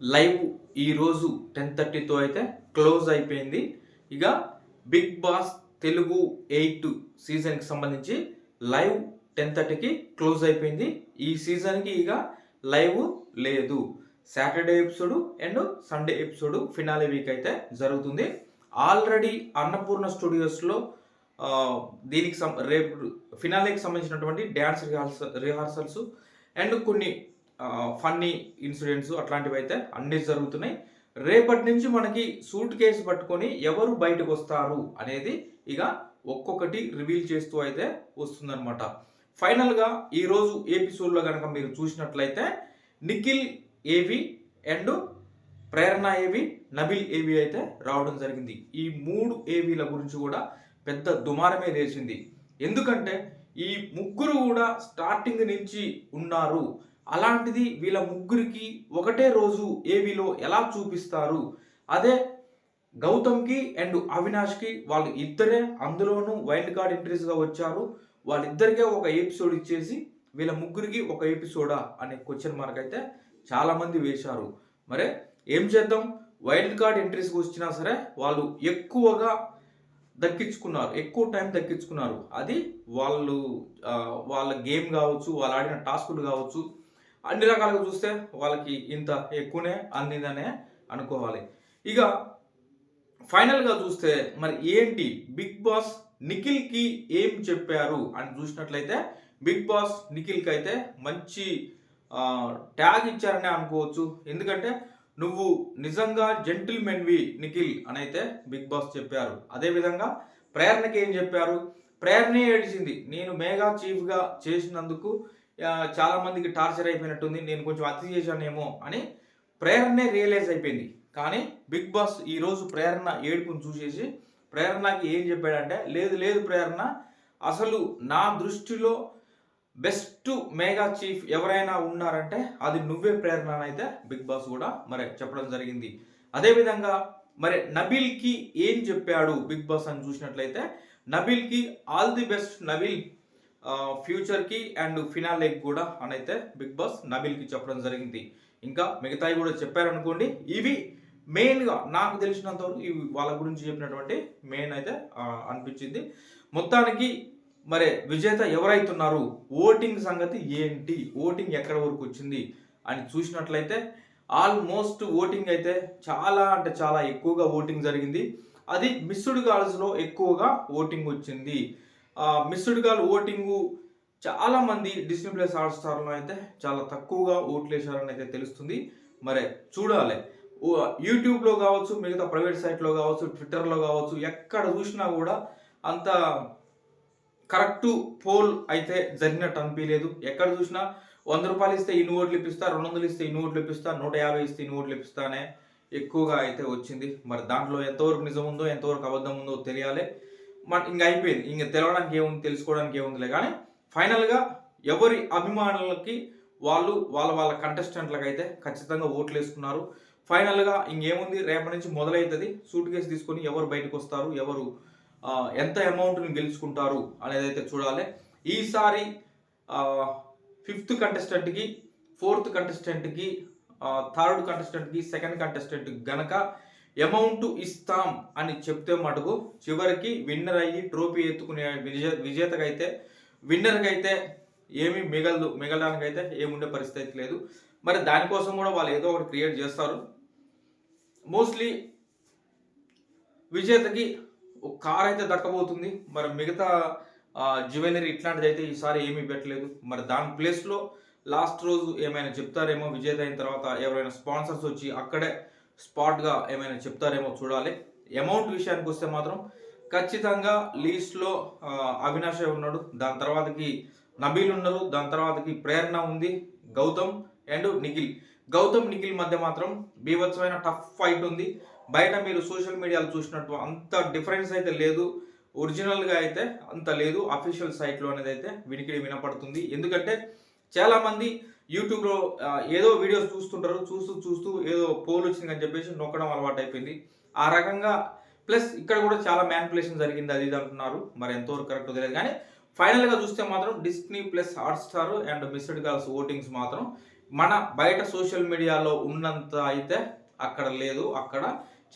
Live ఈరోజు ten థర్టీతో అయితే close అయిపోయింది. ఇక బిగ్ బాస్ తెలుగు ఎయిట్ సీజన్కి సంబంధించి లైవ్ టెన్ థర్టీకి క్లోజ్ అయిపోయింది. ఈ సీజన్కి ఇక లైవ్ లేదు. Saturday episode and Sunday episode finale week అయితే జరుగుతుంది. ఆల్రెడీ అన్నపూర్ణ స్టూడియోస్లో దీనికి సం రేపు ఫినాలేకి సంబంధించినటువంటి డ్యాన్స్ రిహార్సల్ రిహార్సల్స్ అండ్ కొన్ని ఫన్నీ ఇన్సిడెంట్స్ అట్లాంటివి అయితే అన్నీ జరుగుతున్నాయి. రేపటి నుంచి మనకి సూట్ కేసు పట్టుకొని ఎవరు బయటకు వస్తారు అనేది ఇక ఒక్కొక్కటి రివీల్ చేస్తూ అయితే వస్తుందన్నమాట. ఫైనల్గా ఈరోజు ఎపిసోడ్లో కనుక మీరు చూసినట్లయితే నిఖిల్ ఏవి అండ్ ప్రేరణ ఏవి నబిల్ ఏవి అయితే రావడం జరిగింది. ఈ మూడు ఏవీల గురించి కూడా పెద్ద దుమారమే లేచింది. ఎందుకంటే ఈ ముగ్గురు కూడా స్టార్టింగ్ నుంచి ఉన్నారు. అలాంటిది వీళ్ళ ముగ్గురికి ఒకటే రోజు ఏవీలో ఎలా చూపిస్తారు? అదే గౌతమ్కి అండ్ అవినాష్కి వాళ్ళు ఇద్దరే అందులోనూ వైల్డ్ కార్డ్ ఎంట్రీస్గా వచ్చారు. వాళ్ళిద్దరికే ఒక ఎపిసోడ్ ఇచ్చేసి వీళ్ళ ముగ్గురికి ఒక ఎపిసోడా అనే క్వశ్చన్ మార్క్ అయితే చాలామంది వేశారు. మరే ఏం చేద్దాం? వైల్డ్ కార్డ్ ఎంట్రీస్కి వచ్చినా సరే వాళ్ళు ఎక్కువగా దక్కించుకున్నారు. ఎక్కువ టైం దక్కించుకున్నారు. అది వాళ్ళు వాళ్ళ గేమ్ కావచ్చు వాళ్ళు ఆడిన టాస్కులు కావచ్చు అన్ని రకాలుగా చూస్తే వాళ్ళకి ఇంత ఎక్కువనే అందిందనే అనుకోవాలి. ఇక ఫైనల్గా చూస్తే మరి ఏంటి? బిగ్ బాస్ నిఖిల్కి ఏం చెప్పారు అని చూసినట్లయితే బిగ్ బాస్ నిఖిల్కి అయితే మంచి ట్యాగ్ ఇచ్చారనే అనుకోవచ్చు. ఎందుకంటే నువ్వు నిజంగా జెంటిల్మెన్వి నిఖిల్ అని అయితే బిగ్ బాస్ చెప్పారు. అదేవిధంగా ప్రేరణకి ఏం చెప్పారు? ప్రేరణే ఏడిచింది. నేను మేఘా చీఫ్గా చేసినందుకు చాలా మందికి టార్చర్ అయిపోయినట్టుంది నేను కొంచెం అతి చేశానేమో అని ప్రేరణే రియలైజ్ అయిపోయింది. కానీ బిగ్ బాస్ ఈరోజు ప్రేరణ ఏడుపుని చూసేసి ప్రేరణకి ఏం చెప్పాడంటే లేదు లేదు ప్రేరణ అసలు నా దృష్టిలో బెస్ట్ మేఘా చీఫ్ ఎవరైనా ఉన్నారంటే అది నువ్వే ప్రేరణ అని అయితే బిగ్ బాస్ కూడా మరి చెప్పడం జరిగింది. అదేవిధంగా మరి నబిల్కి ఏం చెప్పాడు బిగ్ బాస్ అని చూసినట్లయితే నబిల్కి ఆల్ ది బెస్ట్ నబిల్ ఫ్యూచర్కి అండ్ ఫినాలేకి కూడా అని అయితే బిగ్ బాస్ నబిల్కి చెప్పడం జరిగింది. ఇంకా మిగతావి కూడా చెప్పారనుకోండి ఇవి మెయిన్గా నాకు తెలిసినంత వరకు ఇవి వాళ్ళ గురించి చెప్పినటువంటి మెయిన్ అయితే అనిపించింది. మొత్తానికి మరి విజేత ఎవరైతున్నారు ఓటింగ్ సంగతి ఏంటి ఓటింగ్ ఎక్కడ వరకు వచ్చింది అని చూసినట్లయితే ఆల్మోస్ట్ ఓటింగ్ అయితే చాలా అంటే చాలా ఎక్కువగా ఓటింగ్ జరిగింది. అది మిస్డ్ గాల్స్లో ఎక్కువగా ఓటింగ్ వచ్చింది. మిస్డ్ కాల్ ఓటింగు చాలామంది డిస్నీ ప్లస్ హాట్ స్టార్లో అయితే చాలా తక్కువగా ఓట్లు వేశారని అయితే తెలుస్తుంది. మరి చూడాలి. యూట్యూబ్లో కావచ్చు మిగతా ప్రైవేట్ సైట్లో కావచ్చు ట్విట్టర్లో కావచ్చు ఎక్కడ చూసినా కూడా అంత కరెక్ట్ పోల్ అయితే జరిగినట్టు అనిపించలేదు. ఎక్కడ చూసినా వంద రూపాయలు ఇస్తే ఇన్ని ఓట్లు ఇప్పిస్తా రెండు వందలు ఇస్తే ఇన్ని ఓట్లు ఇప్పిస్తా నూట యాభై ఇస్తే ఇన్ని ఓట్లు ఇప్పిస్తానే ఎక్కువగా అయితే వచ్చింది. మరి దాంట్లో ఎంతవరకు నిజం ఉందో ఎంతవరకు అబద్ధం ఉందో తెలియాలి. మన ఇంక అయిపోయింది. ఇంక తెలవడానికి ఏముంది తెలుసుకోవడానికి ఏముందిలే. కానీ ఫైనల్గా ఎవరి అభిమానులకి వాళ్ళు వాళ్ళ వాళ్ళ కంటెస్టెంట్లకు అయితే ఖచ్చితంగా ఓట్లు వేసుకున్నారు. ఫైనల్గా ఇంకేముంది రేపటి నుంచి మొదలవుతుంది సూట్ కేసు తీసుకొని ఎవరు బయటకు వస్తారు ఎవరు ఎంత అమౌంట్ని గెలుచుకుంటారు అనేది అయితే చూడాలి. ఈసారి ఫిఫ్త్ కంటెస్టెంట్కి ఫోర్త్ కంటెస్టెంట్కి థర్డ్ కంటెస్టెంట్కి సెకండ్ కంటెస్టెంట్ గనక అమౌంట్ ఇస్తాం అని చెప్తే మటుకు చివరికి విన్నర్ అయ్యి ట్రోఫీ ఎత్తుకునే విజే విజేతకైతే విన్నర్కి అయితే ఏమీ మిగలదు మిగలడానికి అయితే ఏముండే పరిస్థితి లేదు. మరి దానికోసం కూడా వాళ్ళు ఏదో ఒకటి క్రియేట్ చేస్తారు. మోస్ట్లీ విజేతకి ఒక కార్ అయితే దక్కబోతుంది. మరి మిగతా జ్యువెలరీ ఇట్లాంటిది అయితే ఈసారి ఏమీ పెట్టలేదు. మరి దాని ప్లేస్లో లాస్ట్ రోజు ఏమైనా చెప్తారేమో విజేత అయిన తర్వాత ఎవరైనా స్పాన్సర్స్ వచ్చి అక్కడే స్పాట్గా ఏమైనా చెప్తారేమో చూడాలి. అమౌంట్ విషయానికి వస్తే మాత్రం ఖచ్చితంగా లీస్ట్లో అవినాష్ ఉన్నాడు. దాని తర్వాతకి నబీల్ ఉన్నారు. దాని తర్వాతకి ప్రేరణ ఉంది. గౌతమ్ అండ్ నిఖిల్. గౌతమ్ నిఖిల్ మధ్య మాత్రం బీభత్సమైన టఫ్ ఫైట్ ఉంది. బయట మీరు సోషల్ మీడియాలో చూసినట్టు అంత డిఫరెన్స్ అయితే లేదు. ఒరిజినల్గా అయితే అంత లేదు. అఫీషియల్ సైట్లో అనేది అయితే వినికిడి వినపడుతుంది. ఎందుకంటే చాలామంది యూట్యూబ్లో ఏదో వీడియోస్ చూస్తుంటారు చూస్తూ చూస్తూ ఏదో పోల్ వచ్చింది అని చెప్పేసి నొక్కడం అలవాటు అయిపోయింది ఆ రకంగా ప్లస్ ఇక్కడ కూడా చాలా మ్యానిపులేషన్ జరిగింది అది ఇది అంటున్నారు. మరి ఎంతవరకు కరెక్ట్ తెలియదు. కానీ ఫైనల్గా చూస్తే మాత్రం Disney plus Hotstar and missed calls votings మాత్రం మన బయట సోషల్ మీడియాలో ఉన్నంత అయితే అక్కడ లేదు. అక్కడ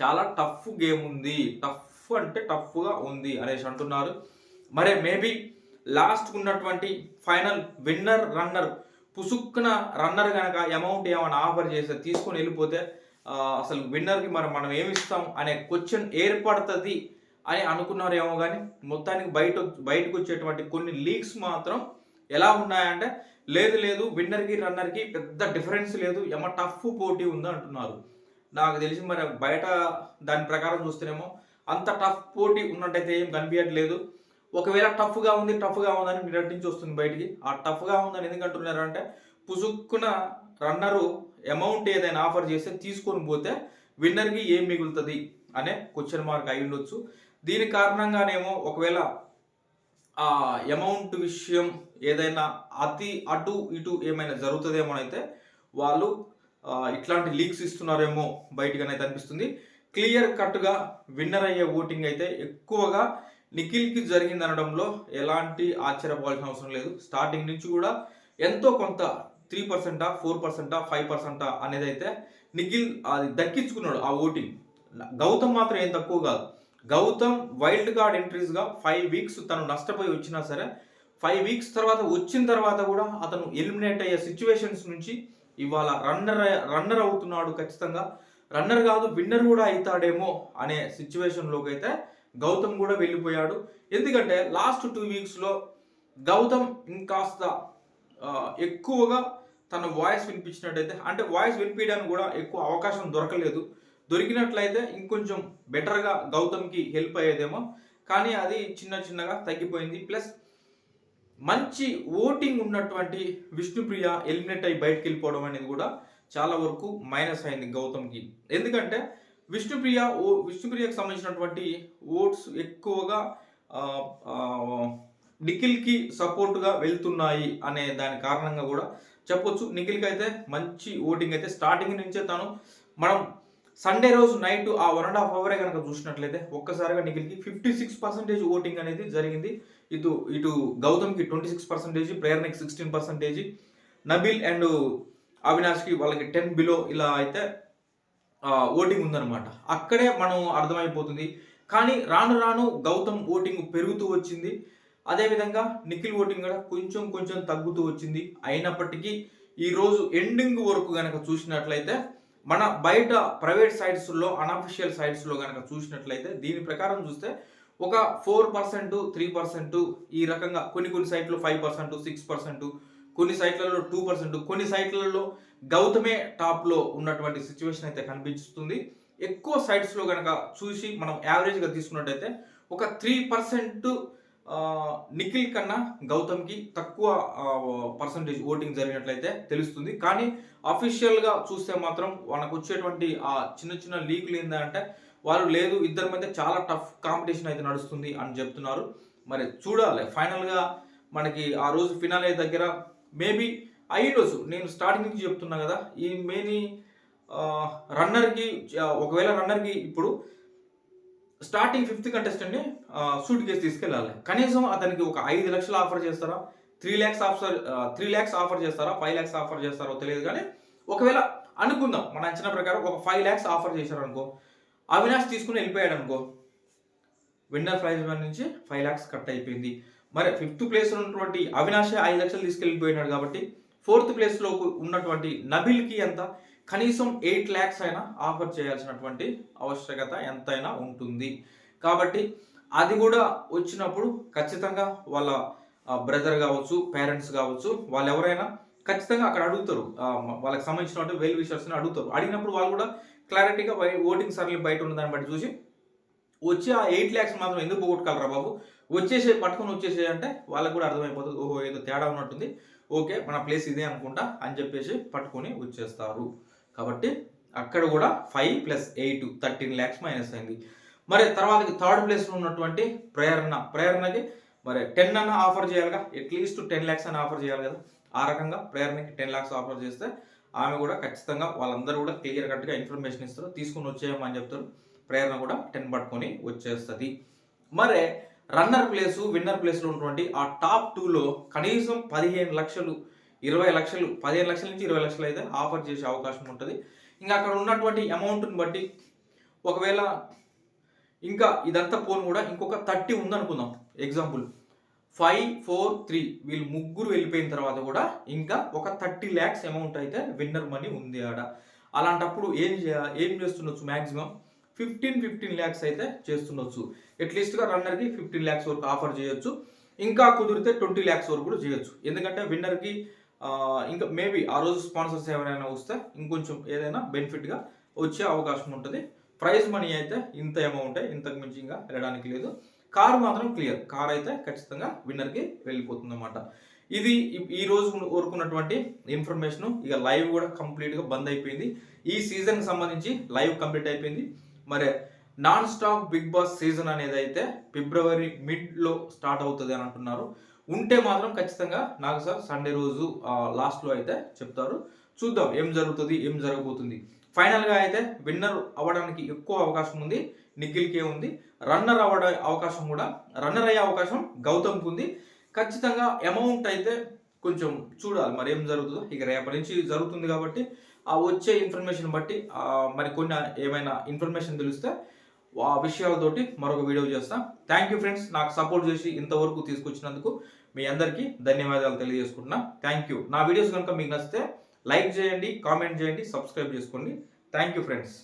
చాలా టఫ్ గేమ్ ఉంది. టఫ్ అంటే టఫ్గా ఉంది అనేసి అంటున్నారు. మరి మేబీ లాస్ట్ ఉన్నటువంటి ఫైనల్ విన్నర్ రన్నర్ పుసుక్కున రన్నర్ కనుక అమౌంట్ ఏమైనా ఆఫర్ చేస్తే తీసుకొని వెళ్ళిపోతే అసలు విన్నర్కి మరి మనం ఏమిస్తాం అనే క్వశ్చన్ ఏర్పడుతుంది అని అనుకున్నారేమో కానీ మొత్తానికి బయట బయటకు వచ్చేటువంటి కొన్ని లీగ్స్ మాత్రం ఎలా ఉన్నాయంటే లేదు లేదు విన్నర్కి రన్నర్కి పెద్ద డిఫరెన్స్ లేదు. ఏమో టఫ్ పోటీ ఉంది అంటున్నారు. నాకు తెలిసి మరి బయట దాని ప్రకారం చూస్తేనేమో అంత టఫ్ పోటీ ఉన్నట్టయితే ఏం కనిపించట్లేదు ఒకవేళ టఫ్గా ఉంది టఫ్గా ఉందని నిన్నటి నుంచి వస్తుంది బయటికి. ఆ టఫ్గా ఉందని ఎందుకంటున్నారు అంటే పుసుక్కున రన్నరు అమౌంట్ ఏదైనా ఆఫర్ చేస్తే తీసుకొని పోతే విన్నర్కి ఏం మిగులుతుంది అనే క్వశ్చన్ మార్క్ అయి ఉండొచ్చు. దీని కారణంగానేమో ఒకవేళ ఆ అమౌంట్ విషయం ఏదైనా అతి అటు ఇటు ఏమైనా జరుగుతుందేమోనైతే వాళ్ళు ఇట్లాంటి లీక్స్ ఇస్తున్నారేమో బయటగానైతే అనిపిస్తుంది. క్లియర్ కట్గా విన్నర్ అయ్యే ఓటింగ్ అయితే ఎక్కువగా నిఖిల్కి జరిగింది అనడంలో ఎలాంటి ఆశ్చర్యపోవాల్సిన అవసరం లేదు. స్టార్టింగ్ నుంచి కూడా ఎంతో కొంత త్రీ పర్సెంటా ఫోర్ పర్సెంటా ఫైవ్ పర్సెంటా అనేది అయితే నిఖిల్ అది దక్కించుకున్నాడు ఆ ఓటింగ్. గౌతమ్ మాత్రం ఏం తక్కువ కాదు. గౌతమ్ వైల్డ్ కార్డ్ ఎంట్రీస్గా ఫైవ్ వీక్స్ తను నష్టపోయి వచ్చినా సరే ఫైవ్ వీక్స్ తర్వాత వచ్చిన తర్వాత కూడా అతను ఎలిమినేట్ అయ్యే సిచ్యువేషన్స్ నుంచి ఇవాళ రన్నర్ రన్నర్ అవుతున్నాడు ఖచ్చితంగా. రన్నర్ కాదు విన్నర్ కూడా అవుతాడేమో అనే సిచ్యువేషన్లోకి అయితే గౌతమ్ కూడా వెళ్ళిపోయాడు. ఎందుకంటే లాస్ట్ టూ వీక్స్లో గౌతమ్ ఇంకాస్త ఎక్కువగా తన వాయిస్ వినిపించినట్టయితే అంటే వాయిస్ వినిపించడానికి కూడా ఎక్కువ అవకాశం దొరకలేదు. దొరికినట్లయితే ఇంకొంచెం బెటర్గా గౌతమ్కి హెల్ప్ అయ్యేదేమో. కానీ అది చిన్న చిన్నగా తగ్గిపోయింది. ప్లస్ మంచి ఓటింగ్ ఉన్నటువంటి విష్ణుప్రియ ఎలిమినేట్ అయ్యి బయటకు వెళ్ళిపోవడం అనేది కూడా చాలా వరకు మైనస్ అయింది గౌతమ్కి. ఎందుకంటే విష్ణుప్రియ ఓ విష్ణుప్రియకు సంబంధించినటువంటి ఓట్స్ ఎక్కువగా నిఖిల్కి సపోర్ట్గా వెళ్తున్నాయి అనే దాని కారణంగా కూడా చెప్పొచ్చు. నిఖిల్కి అయితే మంచి ఓటింగ్ అయితే స్టార్టింగ్ నుంచే తను. మనం సండే రోజు నైట్ ఆ వన్ అండ్ హాఫ్ అవరే కనుక చూసినట్లయితే ఒక్కసారిగా నిఖిల్కి ఫిఫ్టీ సిక్స్ పర్సెంటేజ్ ఓటింగ్ అనేది జరిగింది. ఇటు ఇటు గౌతమ్కి ట్వంటీ సిక్స్ పర్సెంటేజ్ ప్రేరణకి సిక్స్టీన్ పర్సెంటేజ్ నబిల్ అండ్ అవినాష్కి వాళ్ళకి టెన్ బిలో ఇలా అయితే ఓటింగ్ ఉందన్నమాట. అక్కడే మనం అర్థమైపోతుంది. కానీ రాను రాను గౌతమ్ ఓటింగ్ పెరుగుతూ వచ్చింది. అదేవిధంగా నిఖిల్ ఓటింగ్ కూడా కొంచెం కొంచెం తగ్గుతూ వచ్చింది. అయినప్పటికీ ఈరోజు ఎండింగ్ వరకు కనుక చూసినట్లయితే మన బయట ప్రైవేట్ సైట్స్లో అన్అఫిషియల్ సైట్స్లో కనుక చూసినట్లయితే దీని ప్రకారం చూస్తే ఒక ఫోర్ పర్సెంట్ త్రీ పర్సెంట్ ఈ రకంగా కొన్ని కొన్ని సైట్లు ఫైవ్ పర్సెంట్ సిక్స్ పర్సెంట్ కొన్ని సైట్లలో టూ పర్సెంట్ కొన్ని సైట్లలో గౌతమే టాప్లో ఉన్నటువంటి సిచ్యువేషన్ అయితే కనిపిస్తుంది. ఎక్కువ సైట్స్లో కనుక చూసి మనం యావరేజ్గా తీసుకున్నట్టయితే ఒక త్రీ పర్సెంట్ నిఖిల్ కన్నా గౌతమ్కి తక్కువ పర్సంటేజ్ ఓటింగ్ జరిగినట్లయితే తెలుస్తుంది. కానీ అఫీషియల్గా చూస్తే మాత్రం మనకు వచ్చేటువంటి ఆ చిన్న చిన్న లీకులు ఏంటంటే వాళ్ళు లేదు ఇద్దరి మధ్య చాలా టఫ్ కాంపిటీషన్ అయితే నడుస్తుంది అని చెప్తున్నారు. మరి చూడాలి. ఫైనల్గా మనకి ఆ రోజు ఫినాలే దగ్గర మేబీ అయ్యిండొచ్చు నేను స్టార్టింగ్ నుంచి చెప్తున్నా కదా ఈ మేని రన్నర్కి ఒకవేళ రన్నర్కి ఇప్పుడు స్టార్టింగ్ ఫిఫ్త్ కంటెస్టెంట్ని సూట్ కేసు తీసుకెళ్ళాలి. కనీసం అతనికి ఒక ఐదు లక్షలు ఆఫర్ చేస్తారా? Three lakhs offer three lakhs offer చేస్తారా? ఫైవ్ ల్యాక్స్ ఆఫర్ చేస్తారో తెలియదు కానీ ఒకవేళ అనుకుందాం మన అంచనా ప్రకారం ఒక ఫైవ్ ల్యాక్స్ ఆఫర్ చేశారు అనుకో అవినాష్ తీసుకుని వెళ్ళిపోయాడు అనుకో విన్నర్ ప్రైజ్ నుంచి ఫైవ్ ల్యాక్స్ కట్ అయిపోయింది. మరి ఫిఫ్త్ ప్లేస్లో ఉన్నటువంటి అవినాష్ ఐదు లక్షలు తీసుకెళ్ళిపోయినాడు కాబట్టి ఫోర్త్ ప్లేస్లో ఉన్నటువంటి నబిల్కి ఎంత? కనీసం ఎయిట్ ల్యాక్స్ అయినా ఆఫర్ చేయాల్సినటువంటి ఆవశ్యకత ఎంతైనా ఉంటుంది. కాబట్టి అది కూడా వచ్చినప్పుడు ఖచ్చితంగా వాళ్ళ బ్రదర్ కావచ్చు పేరెంట్స్ కావచ్చు వాళ్ళు ఎవరైనా ఖచ్చితంగా అక్కడ అడుగుతారు. వాళ్ళకి సంబంధించినటువంటి వెల్ విషర్స్ని అడుగుతారు. అడిగినప్పుడు వాళ్ళు కూడా క్లారిటీగా ఓటింగ్ సర్లీ బయట ఉన్న దాన్ని బట్టి చూసి వచ్చి ఆ ఎయిట్ ల్యాక్స్ మాత్రం ఎందుకు పోగొట్టుకోగలరా బాబు? వచ్చేసే పట్టుకొని వచ్చేసే అంటే వాళ్ళకి కూడా అర్థమైపోతుంది ఓహో ఏదో తేడా ఉన్నట్టుంది. ఓకే మన ప్లేస్ ఇదే అనుకుంటా అని చెప్పేసి పట్టుకొని వచ్చేస్తారు. కాబట్టి అక్కడ కూడా five plus eight thirteen lakhs minus అయింది. మరి తర్వాత థర్డ్ ప్లేస్లో ఉన్నటువంటి ప్రేరణ ప్రేరణకి మరి టెన్ అన్న ఆఫర్ చేయాలిగా అట్లీస్ట్ టెన్ ల్యాక్స్ అని ఆఫర్ చేయాలి కదా? ఆ రకంగా ప్రేరణకి టెన్ ల్యాక్స్ ఆఫర్ చేస్తే ఆమె కూడా ఖచ్చితంగా వాళ్ళందరూ కూడా క్లియర్ కట్గా ఇన్ఫర్మేషన్ ఇస్తారు. తీసుకొని వచ్చేయమని చెప్తారు. ప్రేరణ కూడా టెన్ పట్టుకొని వచ్చేస్తుంది. మరి రన్నర్ ప్లేసు విన్నర్ ప్లేస్లో ఉన్నటువంటి ఆ టాప్ టూలో కనీసం పదిహేను లక్షలు ఇరవై లక్షలు పదిహేను లక్షల నుంచి ఇరవై లక్షలు అయితే ఆఫర్ చేసే అవకాశం ఉంటుంది. ఇంకా అక్కడ ఉన్నటువంటి అమౌంట్ని బట్టి ఒకవేళ ఇంకా ఇదంతా పోను కూడా ఇంకొక థర్టీ ఉందనుకుందాం. ఎగ్జాంపుల్ ఫైవ్ ఫోర్ త్రీ వీళ్ళు ముగ్గురు వెళ్ళిపోయిన తర్వాత కూడా ఇంకా ఒక థర్టీ ల్యాక్స్ అమౌంట్ అయితే విన్నర్ మనీ ఉంది ఆడ. అలాంటప్పుడు ఏం చేయ ఏం చేస్తుండొచ్చు మ్యాక్సిమం ఫిఫ్టీన్ ఫిఫ్టీన్ ల్యాక్స్ అయితే చేస్తుండొచ్చు. అట్లీస్ట్గా రన్నర్కి ఫిఫ్టీన్ ల్యాక్స్ వరకు ఆఫర్ చేయొచ్చు. ఇంకా కుదిరితే ట్వంటీ ల్యాక్స్ వరకు కూడా చేయొచ్చు. ఎందుకంటే విన్నర్కి ఇంకా మేబీ ఆ రోజు స్పాన్సర్స్ ఎవరైనా వస్తే ఇంకొంచెం ఏదైనా బెనిఫిట్గా వచ్చే అవకాశం ఉంటుంది. ప్రైజ్ మనీ అయితే ఇంత అమౌంట్ ఇంతకు మించి ఇంకా వెళ్ళడానికి లేదు. కారు మాత్రం క్లియర్ కార్ అయితే ఖచ్చితంగా విన్నర్కి వెళ్ళిపోతుంది అనమాట ఇది ఈ- రోజు కోరుకున్నటువంటి ఇన్ఫర్మేషన్ ఇక లైవ్ కూడా కంప్లీట్గా బంద్ అయిపోయింది. ఈ సీజన్కి సంబంధించి లైవ్ కంప్లీట్ అయిపోయింది. మరి non stop Bigg Boss season అనేది అయితే ఫిబ్రవరి మిడ్లో స్టార్ట్ అవుతుంది అని అంటున్నారు. ఉంటే మాత్రం ఖచ్చితంగా నాకు సార్ సండే రోజు లాస్ట్లో అయితే చెప్తారు. చూద్దాం ఏం జరుగుతుంది ఏం జరగబోతుంది. ఫైనల్గా అయితే విన్నర్ అవ్వడానికి ఎక్కువ అవకాశం ఉంది నిఖిల్కే ఉంది. రన్నర్ అవ్వడ అవకాశం కూడా రన్నర్ అయ్యే అవకాశం గౌతమ్కి ఉంది. ఖచ్చితంగా అమౌంట్ అయితే కొంచెం చూడాలి మరి ఏం జరుగుతుందో. ఇక రేపటి నుంచి జరుగుతుంది కాబట్టి ఆ వచ్చే ఇన్ఫర్మేషన్ బట్టి మరి కొన్ని ఏమైనా ఇన్ఫర్మేషన్ తెలిస్తే ఆ విషయాలతోటి మరొక వీడియో చేస్తాం. థ్యాంక్ యూ ఫ్రెండ్స్ నాకు సపోర్ట్ చేసి ఇంతవరకు తీసుకొచ్చినందుకు మీ అందరికీ ధన్యవాదాలు తెలియజేసుకుంటున్నా. థ్యాంక్ యూ నా వీడియోస్ కనుక మీకు నచ్చితే లైక్ చేయండి కామెంట్ చేయండి సబ్స్క్రైబ్ చేసుకోండి. Thank you friends